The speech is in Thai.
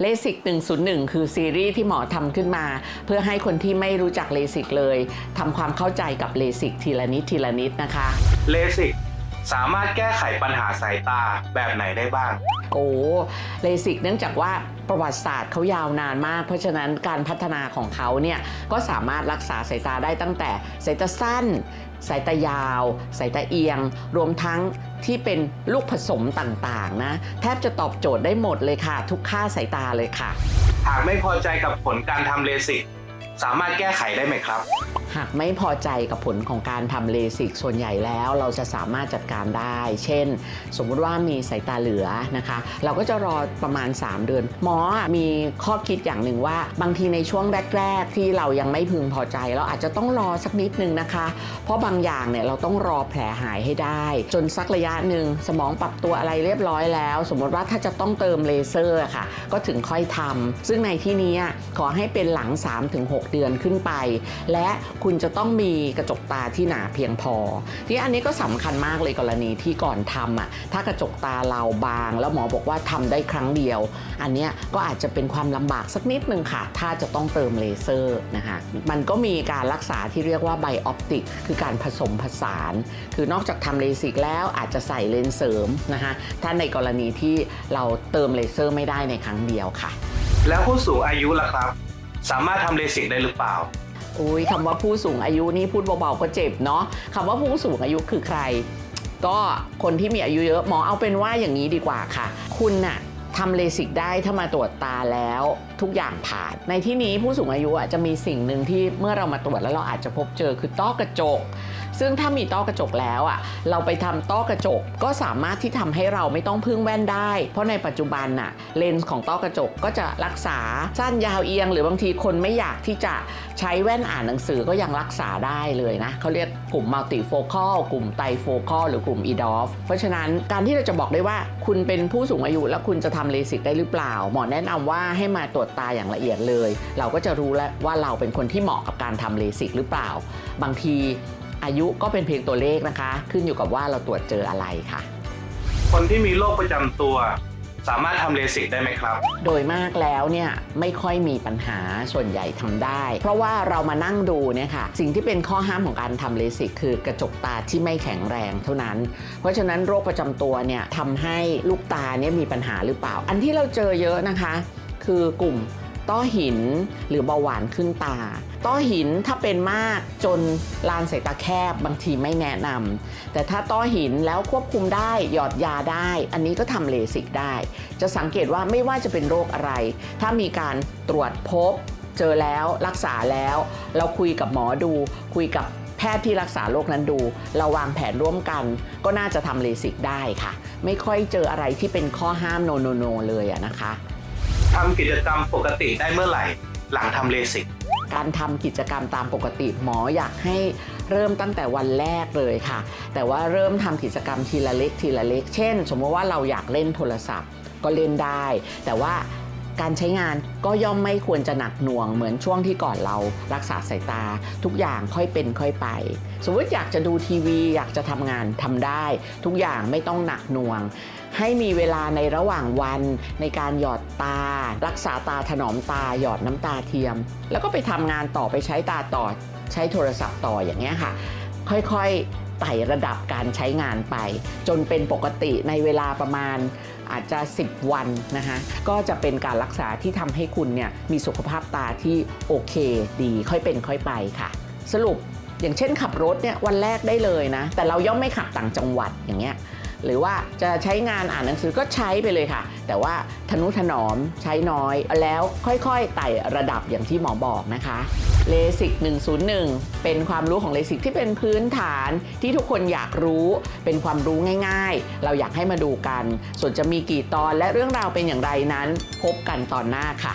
เลสิก101 คือซีรีส์ที่หมอทำขึ้นมา เพื่อให้คนที่ไม่รู้จักเลสิกเลยทำความเข้าใจกับเลสิกทีละนิดทีละนิดนะคะ เลสิกสามารถแก้ไขปัญหาสายตาแบบไหนได้บ้าง โอ้เลสิกเนื่องจากว่า ประวัติศาสตร์เขายาวนานมาก เพราะฉะนั้นการพัฒนาของเขาเนี่ยก็สามารถรักษาสายตาได้ตั้งแต่สายตาสั้น สายตายาว สายตาเอียง รวมทั้งที่เป็นลูกผสมต่างๆนะแทบจะตอบโจทย์ได้หมดเลยค่ะ ทุกค่าสายตาเลยค่ะ หากไม่พอใจกับผลการทำเลสิกสามารถแก้ไขได้ไหมครับ หากไม่พอใจกับผลของการทำเลสิกส่วนใหญ่แล้วเราจะสามารถจัดการได้ เช่น สมมุติว่ามีสายตาเหลือนะคะ เราก็จะรอประมาณ 3 เดือน หมอมีข้อคิดอย่างหนึ่งว่า บางทีในช่วงแรก ๆ ที่เรายังไม่พึงพอใจ เราอาจจะต้องรอสักนิดนึงนะคะ เพราะบางอย่างเนี่ยเราต้องรอแผลหายให้ได้ จนสักระยะหนึ่งสมองปรับตัวอะไรเรียบร้อยแล้ว สมมติว่าถ้าจะต้องเติมเลเซอร์ค่ะ ก็ถึงค่อยทำซึ่งในที่นี้ขอให้เป็นหลัง 3-6 เดือนขึ้นไป และคุณจะต้องมีกระจกตาที่หนาเพียงพอ ที่อันนี้ก็สำคัญมากเลยกรณีที่ก่อนทำอะถ้ากระจกตาเราบาง แล้วหมอบอกว่าทำได้ครั้งเดียว อันเนี้ยก็อาจจะเป็นความลำบากสักนิดนึงค่ะ ถ้าจะต้องเติมเลเซอร์นะคะมันก็มีการรักษาที่เรียกว่าไบออปติกคือการผสมผสาน คือนอกจากทำเลสิกแล้วอาจจะใส่เลนส์เสริมนะคะถ้าในกรณีที่เราเติมเลเซอร์ไม่ได้ในครั้งเดียวค่ะ แล้วผู้สูงอายุล่ะครับ สามารถทำเลสิกได้หรือเปล่า อุ้ยคำว่าผู้สูงอายุนี่พูดเบาๆก็เจ็บเนาะคำว่าผู้สูงอายุคือใคร ก็คนที่มีอายุเยอะหมอเอาเป็นว่าอย่างนี้ดีกว่าค่ะ คุณน่ะ ทำเลสิกได้ถ้ามาตรวจตาแล้วทุกอย่างผ่าน ในที่นี้ผู้สูงอายุอะจะมีสิ่งหนึ่งที่เมื่อเรามาตรวจแล้วเราอาจจะพบเจอคือต้อกระจก ซึ่งถ้ามีต้อกระจกแล้วอะเราไปทำต้อกระจกก็สามารถที่ทำให้เราไม่ต้องพึ่งแว่นได้ เพราะในปัจจุบันน่ะเลนส์ของต้อกระจกก็จะรักษาสั้นยาวเอียง หรือบางทีคนไม่อยากที่จะใช้แว่นอ่านหนังสือก็ยังรักษาได้เลยนะเขาเรียกกลุ่มมัลติโฟคอลกลุ่มไตโฟคอลหรือกลุ่ม EDOF เพราะฉะนั้นการที่เราจะบอกได้ว่าคุณเป็นผู้สูงอายุแล้วคุณจะทำเลสิกได้หรือเปล่า หมอแนะนำว่าให้มาตรวจตาอย่างละเอียดเลย เราก็จะรู้แล้วว่าเราเป็นคนที่เหมาะกับการทำเลสิกหรือเปล่า บางทีอายุก็เป็นเพียงตัวเลขนะคะ ขึ้นอยู่กับว่าเราตรวจเจออะไรค่ะ คนที่มีโรคประจำตัว สามารถทำเลสิกได้ไหมครับ โดยมากแล้วเนี่ยไม่ค่อยมีปัญหาส่วนใหญ่ทำได้ เพราะว่าเรามานั่งดูเนี่ยค่ะสิ่งที่เป็นข้อห้ามของการทำเลสิกคือกระจกตาที่ไม่แข็งแรงเท่านั้น เพราะฉะนั้นโรคประจำตัวเนี่ยทำให้ลูกตาเนี่ยมีปัญหาหรือเปล่า อันที่เราเจอเยอะนะคะ คือกลุ่ม ต้อหินหรือเบาหวานขึ้นตา ต้อหินถ้าเป็นมากจนลานสายตาแคบบางทีไม่แนะนำแต่ถ้าต้อหินแล้วควบคุมได้หยอดยาได้ อันนี้ก็ทำเลสิกได้ จะสังเกตว่าไม่ว่าจะเป็นโรคอะไร ถ้ามีการตรวจพบ เจอแล้วรักษาแล้ว เราคุยกับหมอดู คุยกับแพทย์ที่รักษาโรคนั้นดู เราวางแผนร่วมกัน ก็น่าจะทำเลสิกได้ค่ะ ไม่ค่อยเจออะไรที่เป็นข้อห้ามโนโนโนเลยอะนะคะ ทำกิจกรรมปกติได้เมื่อไหร่ หลังทำเลสิก การทำกิจกรรมตามปกติหมออยากให้เริ่มตั้งแต่วันแรกเลยค่ะ แต่ว่าเริ่มทำกิจกรรมทีละเล็กทีละเล็ก เช่น สมมติว่าเราอยากเล่นโทรศัพท์ก็เล่นได้ แต่ว่า การใช้งานก็ย่อมไม่ควรจะหนักหน่วงเหมือนช่วงที่ก่อนเรารักษาสายตา ทุกอย่างค่อยเป็นค่อยไป สมมติอยากจะดูทีวี อยากจะทำงานทำได้ ทุกอย่างไม่ต้องหนักหน่วง ให้มีเวลาในระหว่างวันในการหยอดตา รักษาตาถนอมตาหยอดน้ำตาเทียม แล้วก็ไปทำงานต่อไปใช้ตาต่อใช้โทรศัพท์ต่ออย่างเงี้ยค่ะ ค่อยๆ ไต่ระดับการใช้งานไป จนเป็นปกติในเวลาประมาณอาจจะ 10 วันนะคะก็จะเป็นการรักษาที่ทำให้คุณเนี่ยมีสุขภาพตาที่โอเคดีค่อยเป็นค่อยไปค่ะ สรุปอย่างเช่นขับรถเนี่ยวันแรกได้เลยนะ แต่เราย่อมไม่ขับต่างจังหวัดอย่างเงี้ย หรือว่าจะใช้งานอ่านหนังสือก็ใช้ไปเลยค่ะ แต่ว่าทนุถนอมใช้น้อย แล้วค่อยๆไต่ระดับอย่างที่หมอบอกนะคะเลสิก101 เป็นความรู้ของเลสิกที่เป็นพื้นฐานที่ทุกคนอยากรู้เป็นความรู้ง่าย ๆ เราอยากให้มาดูกัน ส่วนจะมีกี่ตอนและเรื่องราวเป็นอย่างไรนั้น พบกันตอนหน้าค่ะ